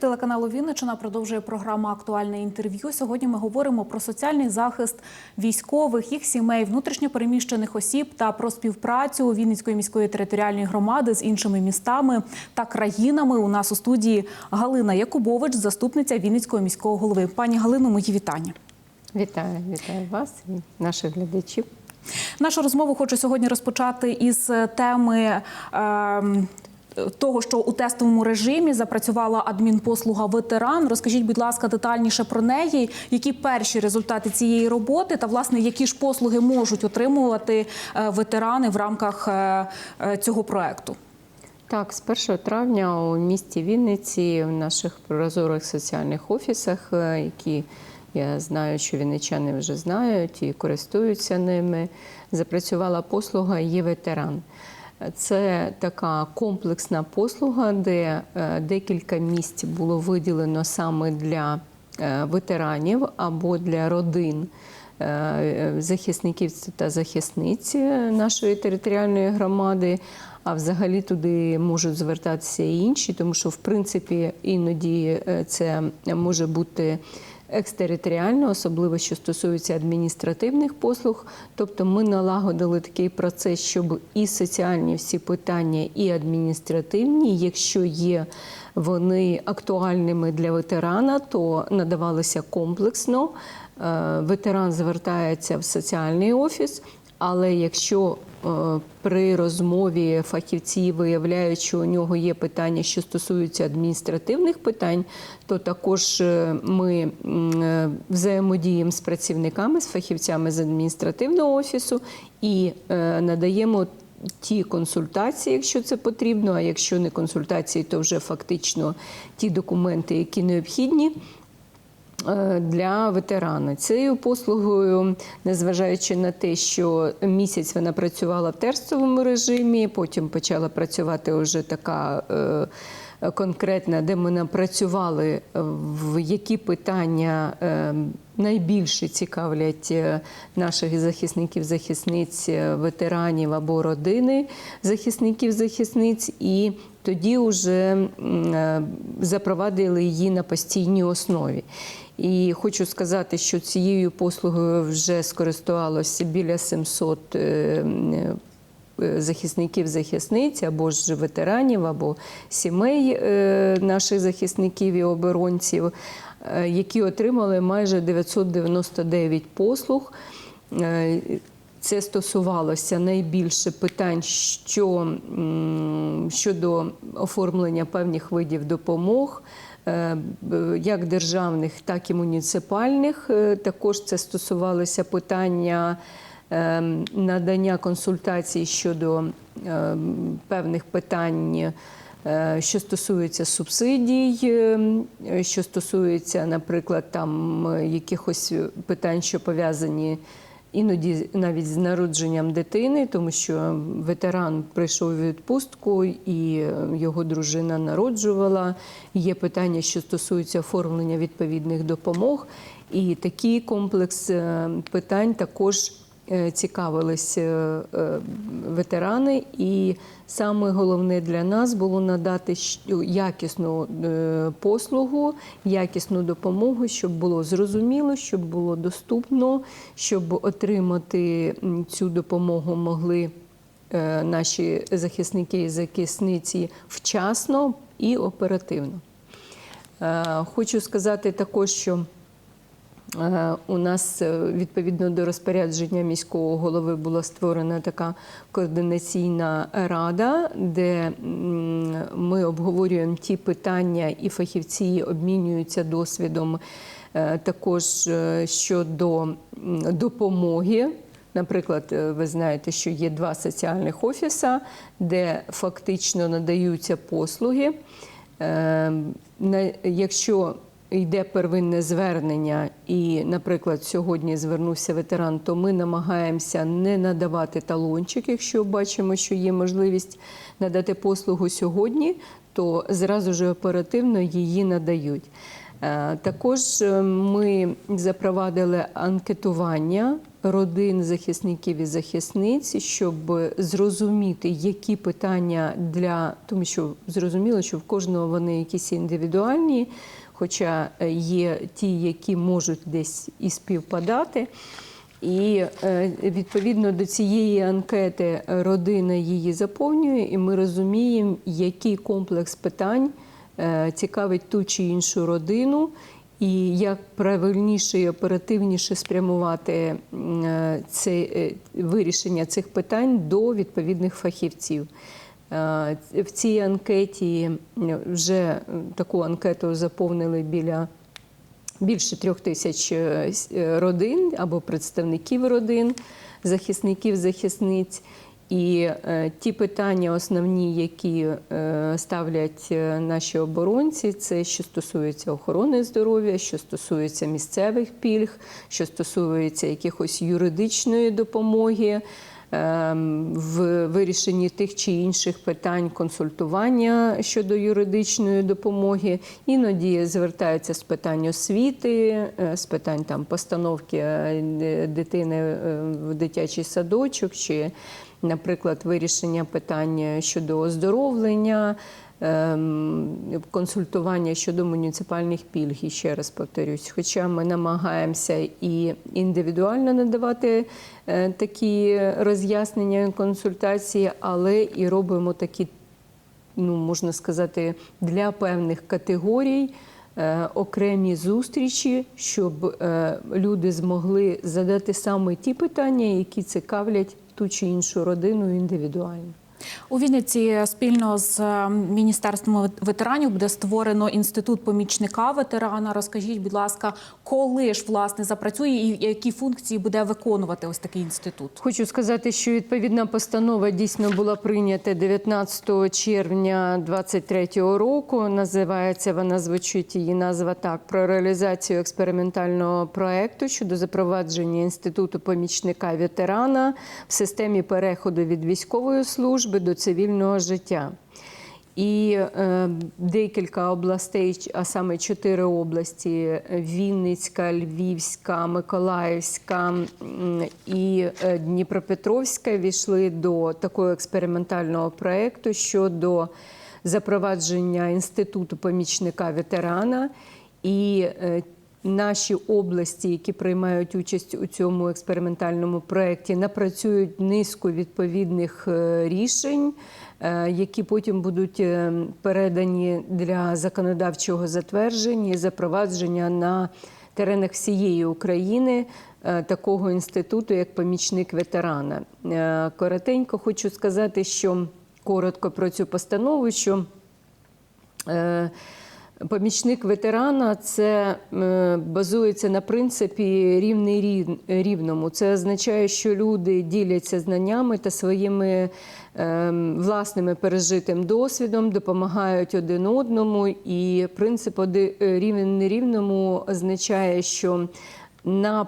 телеканалу Вінничина продовжує програма Актуальне інтерв'ю. Сьогодні ми говоримо про соціальний захист військових, їх сімей, внутрішньопереміщених осіб та про співпрацю Вінницької міської територіальної громади з іншими містами та країнами. У нас у студії Галина Якубович, заступниця Вінницького міського голови. Пані Галино, мої вітання. Вітаю, вітаю вас і наших глядачів. Нашу розмову хочу сьогодні розпочати із теми. ем, того, що у тестовому режимі запрацювала адмінпослуга ветеран. Розкажіть, будь ласка, детальніше про неї, які перші результати цієї роботи, та власне які ж послуги можуть отримувати е, ветерани в рамках е, е, цього проекту. Так, з 1 травня у місті Вінниці в наших прозорих соціальних офісах, які я знаю, що вінничани вже знають і користуються ними, запрацювала послуга є ветеран. Це така комплексна послуга, де е, декілька місць було виділено саме для е, ветеранів або для родин е, захисників та захисниць нашої територіальної громади. А взагалі туди можуть звертатися і інші, тому що в принципі іноді це може бути екстериторіально, особливо що стосується адміністративних послуг. Тобто ми налагодили такий процес, щоб і соціальні всі питання, і адміністративні, якщо є вони актуальними для ветерана, то надавалися комплексно. Е, Ветеран звертається в соціальний офіс. Але якщо е, при розмові фахівці виявляють, що у нього є питання, що стосуються адміністративних питань, то також е, ми е, взаємодіємо з працівниками, з фахівцями з адміністративного офісу і надаємо. Ті консультації, якщо це потрібно, а якщо не консультації, то вже фактично ті документи, які необхідні для ветерана. Цією послугою, незважаючи на те, що місяць вона працювала в тестовому режимі, потім почала працювати вже така. е, Конкретна, де ми напрацювали, в які питання е, найбільше цікавлять е, наших захисників, захисниць, е, ветеранів або родини захисників, захисниць, і тоді вже е, запровадили її на постійній основі. І хочу сказати, що цією послугою вже скористувалося біля 700 е, е, захисників, захисниць або ж ветеранів, або сімей е, наших захисників і оборонців, які отримали майже 999 послуг. Це стосувалося найбільше питань, що щодо оформлення певних видів допомог. Е, Як державних, так і муніципальних. Е, Також це стосувалося питання е, надання консультацій щодо певних питань, що стосується субсидій, що стосується, наприклад, там якихось питань, що пов'язані. Іноді навіть з народженням дитини, тому що ветеран прийшов у відпустку і е, його дружина народжувала. Є питання, що стосуються оформлення відповідних допомог. І такий комплекс е, питань також цікавились е, е, ветерани. І саме головне для нас було надати якісну е, послугу, якісну допомогу, щоб було зрозуміло, щоб було доступно, щоб отримати цю допомогу могли е, наші захисники і захисниці вчасно і оперативно. Е, Хочу сказати також, що Е, У нас е, відповідно до розпорядження міського голови була створена така координаційна рада, де ми обговорюємо ті питання, і фахівці обмінюються досвідом е, також е, щодо допомоги. Наприклад, е, ви знаєте, що є два соціальних офіса, де фактично надаються послуги. Е, Якщо йде первинне звернення, і, наприклад, сьогодні звернувся ветеран, то ми намагаємося не надавати талончик, якщо бачимо, що є можливість надати послугу сьогодні, то зразу ж оперативно її надають. Е, Також е, ми запровадили анкетування родин захисників і захисниць, щоб зрозуміти, які питання для тому, що зрозуміло, що в кожного вони якісь індивідуальні, хоча е, є ті, які можуть десь і співпадати. І е, відповідно до цієї анкети родина її заповнює, і ми розуміємо, який комплекс питань е, цікавить ту чи іншу родину, і як правильніше і оперативніше спрямувати це вирішення цих питань до відповідних фахівців. Е, В цій анкеті вже таку анкету заповнили біля більше трьох тисяч е, е, родин або представників родин, захисників, захисниць. І ті питання основні, які ставлять наші оборонці, це що стосується охорони здоров'я, що стосується місцевих пільг, що стосується якихось юридичної допомоги в вирішенні тих чи інших питань консультування щодо юридичної допомоги. Іноді звертаються з питань освіти, е, з питань там постановки е, дитини е, в дитячий садочок, чи, наприклад, вирішення питань щодо оздоровлення. Ем, Консультування щодо муніципальних пільг, і ще раз повторюсь. Хоча ми намагаємося і індивідуально надавати е, такі роз'яснення консультації, але і робимо такі, ну можна сказати, для певних категорій. е, Окремі зустрічі, щоб е, люди змогли задати саме ті питання, які цікавлять ту чи іншу родину індивідуально. У Вінниці спільно з е, міністерством ветеранів буде створено інститут помічника ветерана. Розкажіть, будь ласка, коли ж власне запрацює і які функції буде виконувати ось такий інститут? Хочу сказати, що відповідна постанова дійсно була прийнята 19 червня 2023 року. Називається вона звучить її назва так: про реалізацію експериментального проекту щодо запровадження інституту помічника ветерана в системі переходу від військової служби до цивільного життя. І е, декілька областей, а саме чотири області: Вінницька, Львівська, Миколаївська і е, Дніпропетровська війшли до такого експериментального проєкту щодо запровадження інституту помічника ветерана. І е, наші області, які приймають участь у цьому експериментальному проєкті, напрацюють низку відповідних е, рішень, е, які потім будуть е, передані для законодавчого затвердження і запровадження на теренах всієї України такого інституту, як помічник ветерана. Коротенько хочу сказати, що коротко про цю постанову, що Помічник ветерана це е, базується на принципі рівний рівному. Це означає, що люди діляться знаннями та своїми е, власними пережитим досвідом, допомагають один одному. І принцип рівень нерівному означає, що на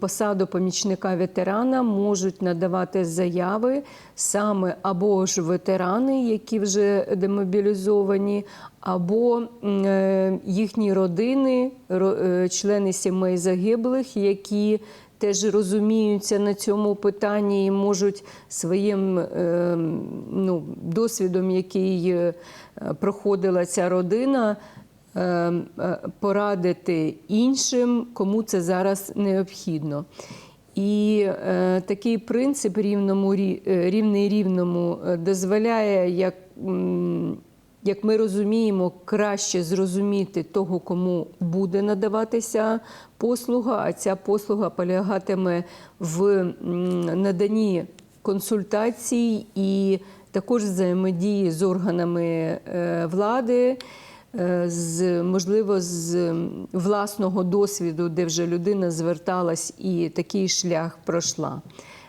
посаду помічника ветерана можуть надавати заяви саме або ж ветерани, які вже демобілізовані, або е, їхні родини, е, члени сімей загиблих, які теж розуміються на цьому питанні і можуть своїм е, ну, досвідом, який проходила ця родина, порадити іншим, кому це зараз необхідно. І е, такий принцип рівному, рі- е, рівний рівному е, дозволяє, як, як ми розуміємо, краще зрозуміти того, кому буде надаватися послуга, а ця послуга полягатиме в наданні консультацій і також взаємодії з органами е, влади. Е, З можливо з власного досвіду, де вже людина зверталась і такий шлях пройшла.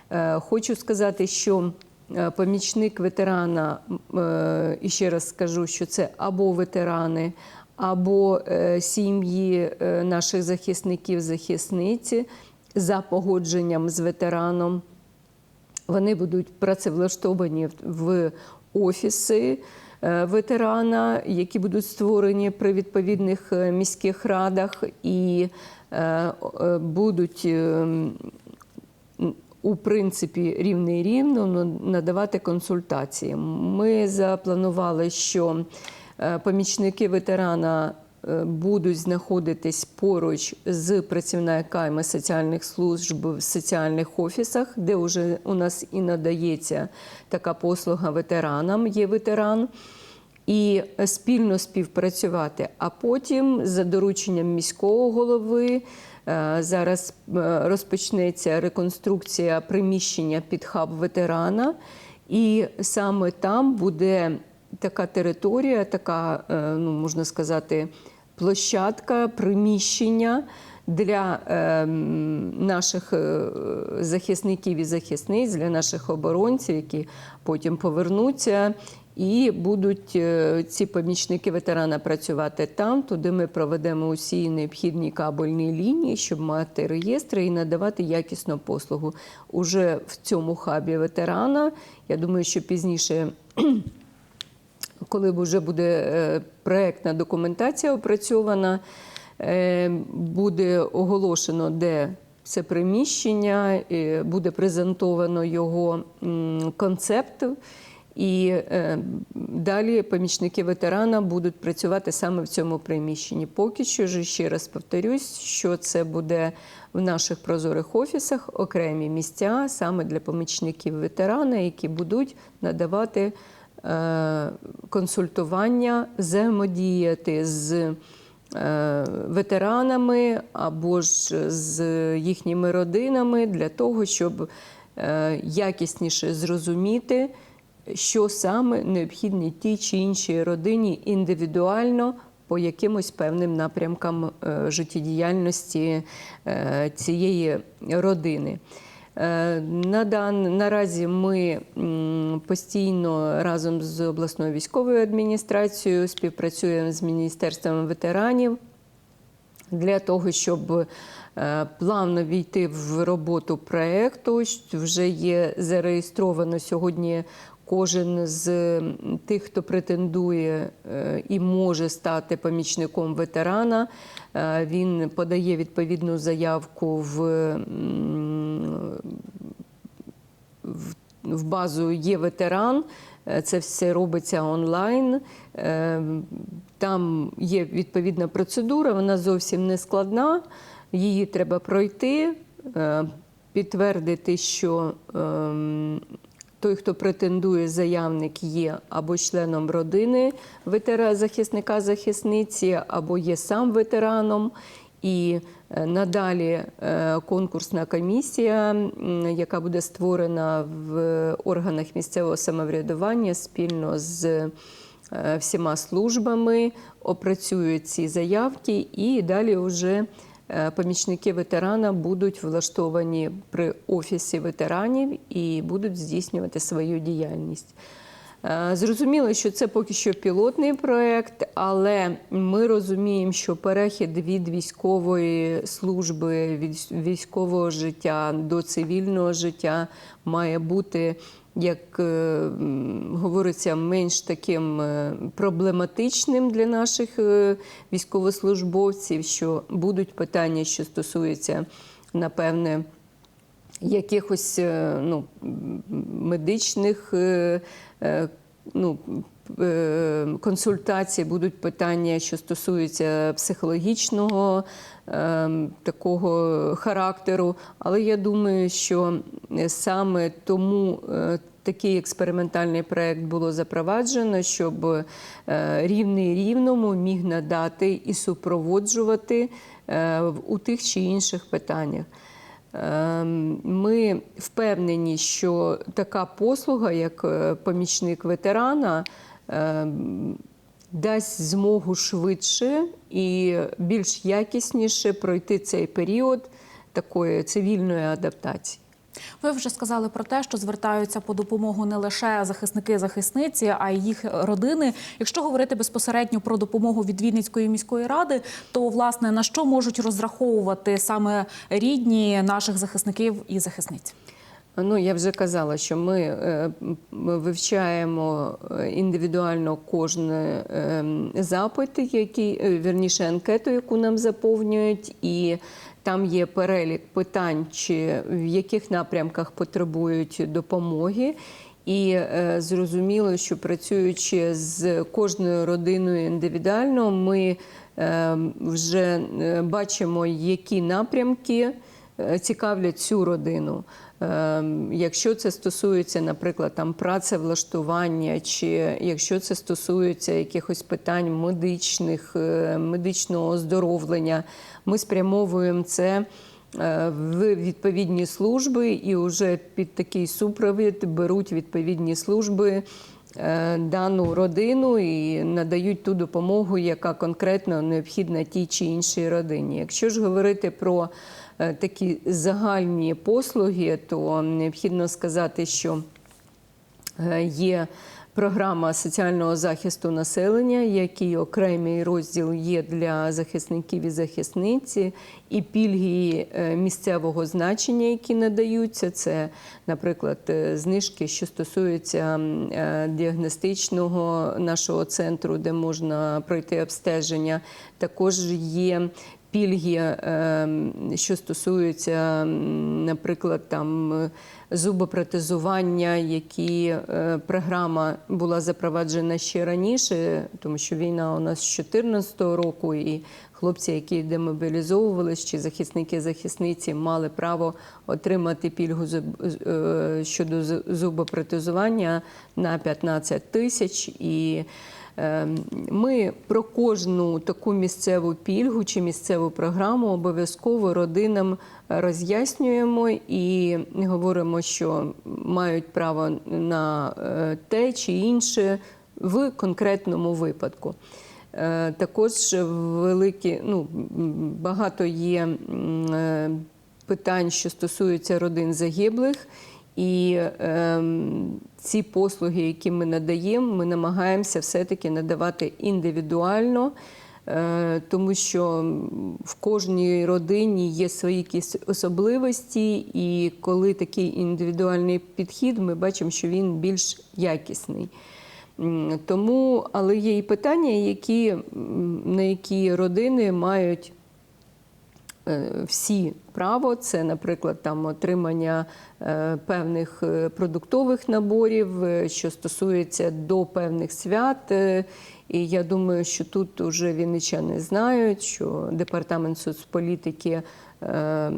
Е, Хочу сказати, що е, помічник ветерана, і ще раз скажу, що це або ветерани, або сім'ї наших захисників, захисниці за погодженням з ветераном. Вони будуть працевлаштовані в офіси ветерана, які будуть створені при відповідних е, міських радах і е, е, будуть. е, у принципі рівний рівно надавати консультації. Ми запланували, що е, помічники ветерана е, будуть знаходитись поруч з працівниками соціальних служб в соціальних офісах, де вже у нас і надається така послуга ветеранам. Є ветеран і спільно співпрацювати. А потім, за дорученням міського голови, е, зараз е, розпочнеться реконструкція приміщення під хаб ветерана, і саме там буде така територія, така, е, ну можна сказати, площадка, приміщення. Для е, наших е, захисників і захисниць, для наших оборонців, які потім повернуться і будуть е, ці помічники ветерана працювати там. Туди ми проведемо усі необхідні кабельні лінії, щоб мати реєстри і надавати якісну послугу. Уже в цьому хабі ветерана. Я думаю, що пізніше. Коли вже буде е, проектна документація опрацьована, е, буде оголошено, де це приміщення, буде презентовано його концепт. І е, далі помічники ветерана будуть працювати саме в цьому приміщенні. Поки що ж ще раз повторюсь, що це буде в наших прозорих офісах окремі місця саме для помічників ветерана, які будуть надавати консультування, взаємодіяти з е, ветеранами або ж з їхніми родинами для того, щоб е, якісніше зрозуміти, що саме необхідні тій чи іншій родині індивідуально по якимось певним напрямкам е, життєдіяльності е, цієї родини. Е, На дан, наразі ми постійно разом з обласною військовою адміністрацією співпрацюємо з Міністерством ветеранів для того, щоб е, плавно війти в роботу проєкту. Вже є зареєстровано сьогодні. Кожен з тих, хто претендує е, і може стати помічником ветерана, е, він подає відповідну заявку в в- базу є ветеран. Е, Це все робиться онлайн. Там є відповідна процедура, вона зовсім не складна. Її треба пройти, підтвердити, що ем, той, хто претендує, заявник є або членом родини захисника захисниці, або є сам ветераном. І е, надалі е, конкурсна комісія, яка буде створена в органах місцевого самоврядування спільно з е, всіма службами, опрацює ці заявки, і далі вже помічники ветерана будуть влаштовані при офісі ветеранів і будуть здійснювати свою діяльність. Е, Зрозуміло, що це поки що пілотний проект, але ми розуміємо, що перехід від військової служби, від військового життя до цивільного життя має бути, як е, говориться, менш таким е, проблематичним для наших е, військовослужбовців, що будуть питання, що стосуються, напевне, якихось ну, медичних ну, е, консультацій, будуть питання, що стосуються психологічного е, такого характеру. Але я думаю, що саме тому е, такий експериментальний проект було запроваджено, щоб е, рівний рівному міг надати і супроводжувати е, у тих чи інших питаннях. Ем, Ми впевнені, що така послуга, як е, помічник ветерана, дасть змогу швидше і більш якісніше пройти цей період такої цивільної адаптації. Ви вже сказали про те, що звертаються по допомогу не лише захисники захисниці, а й їх родини. Якщо говорити безпосередньо про допомогу від Вінницької міської ради, то власне на що можуть розраховувати саме рідні наших захисників і захисниць? Ну, я вже казала, що ми е, вивчаємо е, індивідуально кожен е, запит, який, е, вірніше, анкету, яку нам заповнюють, і там є перелік питань, чи в яких напрямках потребують допомоги. І зрозуміло, що працюючи з кожною родиною індивідуально, ми е, вже бачимо, які напрямки цікавлять цю родину. Е, Якщо це стосується, наприклад, там працевлаштування, чи якщо це стосується якихось питань медичних, е, медичного оздоровлення, ми спрямовуємо це е, в відповідні служби і вже під такий супровід беруть відповідні служби е, дану родину і надають ту допомогу, яка конкретно необхідна тій чи іншій родині. Якщо ж говорити про такі загальні послуги, то необхідно сказати, що Е, Є програма соціального захисту населення, який окремий розділ є для захисників і захисниці, і пільги е, місцевого значення, які надаються. Це, наприклад, е, знижки, що стосуються е, діагностичного нашого центру, де можна пройти обстеження. Також є пільги, е, що стосуються, наприклад, там е, зубопротезування, які е, програма була запроваджена ще раніше, тому що війна у нас з 2014 року, і хлопці, які демобілізовувалися, чи захисники захисниці мали право отримати пільгу е, щодо зубопротезування на 15 тисяч і. Е, Ми про кожну таку місцеву пільгу чи місцеву програму обов'язково родинам роз'яснюємо і говоримо, що мають право на е, те чи інше в конкретному випадку. Е, Також великі, ну, багато є е, питань, що стосуються родин загиблих. І ем, ці послуги, які ми надаємо, ми намагаємося все-таки надавати індивідуально, е, тому що в кожній родині є свої якісь особливості, і коли такий індивідуальний підхід, ми бачимо, що він більш якісний. Тому, але є і питання, які, на які родини мають е, всі право. Це, наприклад, там отримання е, певних е, продуктових наборів, е, що стосується до певних свят. Е, І я думаю, що тут вже вінничани знають, що департамент соцполітики е, е,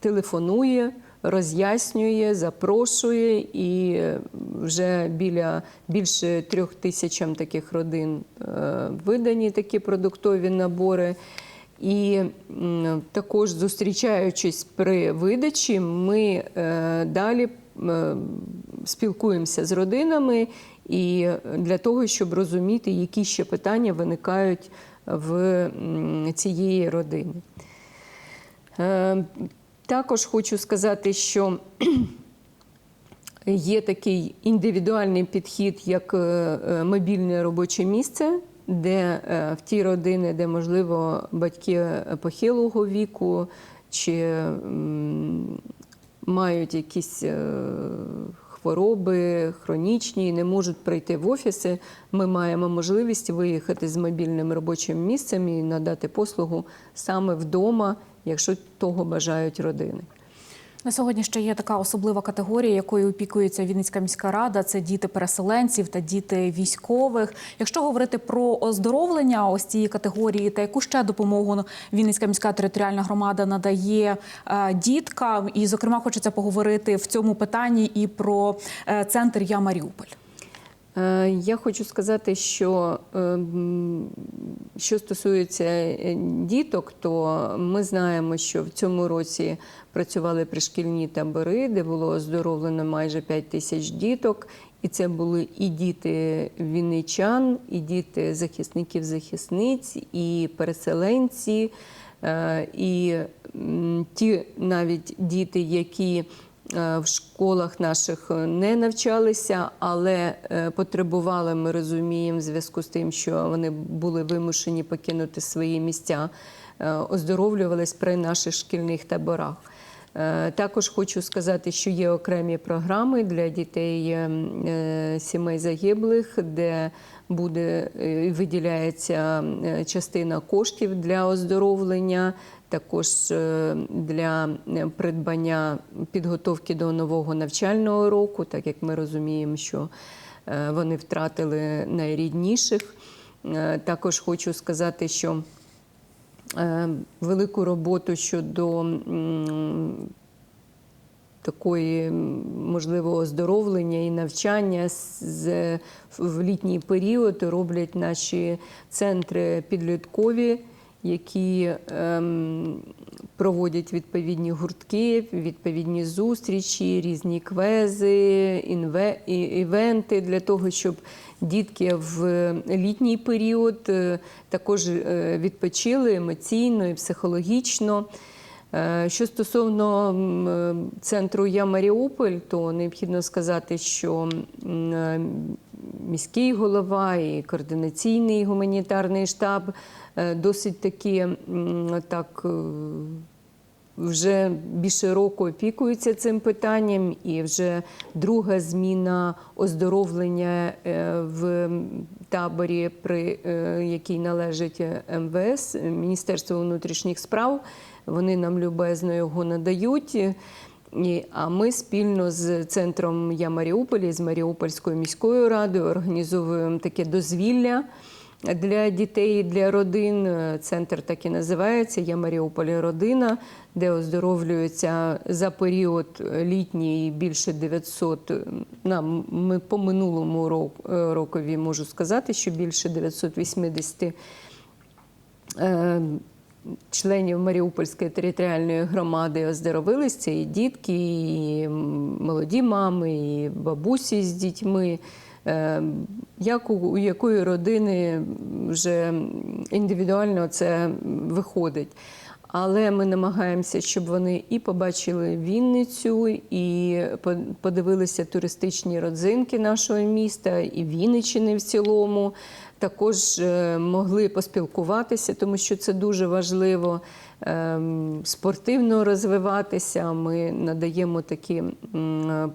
телефонує. Роз'яснює, запрошує, і е, вже біля більше трьох тисячам таких родин е, видані такі продуктові набори. І також зустрічаючись при видачі, ми е, далі е, спілкуємося з родинами і для того, щоб розуміти, які ще питання виникають в цієї родини. Е, Також хочу сказати, що Є такий індивідуальний підхід, як мобільне робоче місце, де е, в ті родини, де можливо батьки похилого віку чи мають якісь е, хвороби хронічні і не можуть прийти в офіси, ми маємо можливість виїхати з мобільним робочим місцем і надати послугу саме вдома, якщо того бажають родини. На сьогодні ще є така особлива категорія, якою опікується Вінницька міська рада. Це діти переселенців та діти військових. Якщо говорити про оздоровлення ось цієї категорії, та яку ще допомогу Вінницька міська територіальна громада надає е, діткам, і зокрема хочеться поговорити в цьому питанні і про е, центр Я Маріуполь. Е, Я хочу сказати, що е, що стосується е, діток, то ми знаємо, що в цьому році працювали пришкільні табори, де було оздоровлено майже 5 тисяч діток. І це були і діти вінничан, і діти захисників захисниць, і переселенці, е, і ті навіть діти, які в школах наших не навчалися, але е, потребували, ми розуміємо, в зв'язку з тим, що вони були вимушені покинути свої місця, е, оздоровлювались при наших шкільних таборах. Е, Також хочу сказати, що є окремі програми для дітей е, е, сімей загиблих, де буде е, виділяється е, частина коштів для оздоровлення, також е, для е, придбання підготовки до нового навчального року, так як ми розуміємо, що е, вони втратили найрідніших. Також хочу сказати, що велику роботу щодо такої можливо оздоровлення і навчання з- в літній період роблять наші центри підліткові, які ем, проводять відповідні гуртки, відповідні зустрічі, різні квези, інве, івенти для того, щоб дітки в літній період е, також е, відпочили емоційно і психологічно. Е, Що стосовно центру Я Маріуполь, то необхідно сказати, що міський голова і координаційний гуманітарний штаб е, досить таки так. е, Вже більше року опікуються цим питанням, і вже друга зміна оздоровлення е, в таборі, при який належить МВС, Міністерство внутрішніх справ. Вони нам любезно його надають. І- А ми спільно з центром Я Маріуполі, з Маріупольською міською радою організовуємо таке дозвілля для дітей, і для родин. Центр так і називається Я Маріуполі Родина, де оздоровлюються за період літній більше 900, нам ми по минулому року, рокові можу сказати, що більше 980 е, членів Маріупольської територіальної громади оздоровились. Це і дітки, і молоді мами, і бабусі з дітьми. Е, Як у, у якої родини вже індивідуально це виходить. Але ми намагаємося, щоб вони і побачили Вінницю, і подивилися туристичні родзинки нашого міста, і Вінниччини в цілому. Також е, могли поспілкуватися, тому що це дуже важливо ем, спортивно розвиватися. Ми надаємо такі е,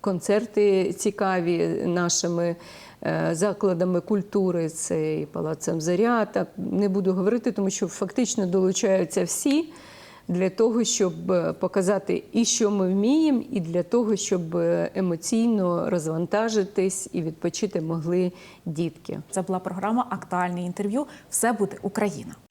концерти цікаві нашими е, закладами культури. Це і Палацем Заря. Так не буду говорити, тому що фактично долучаються всі для того, щоб е, показати і що ми вміємо, і для того, щоб е, емоційно розвантажитись і відпочити могли дітки. Це була програма Актуальне інтерв'ю. Все буде Україна.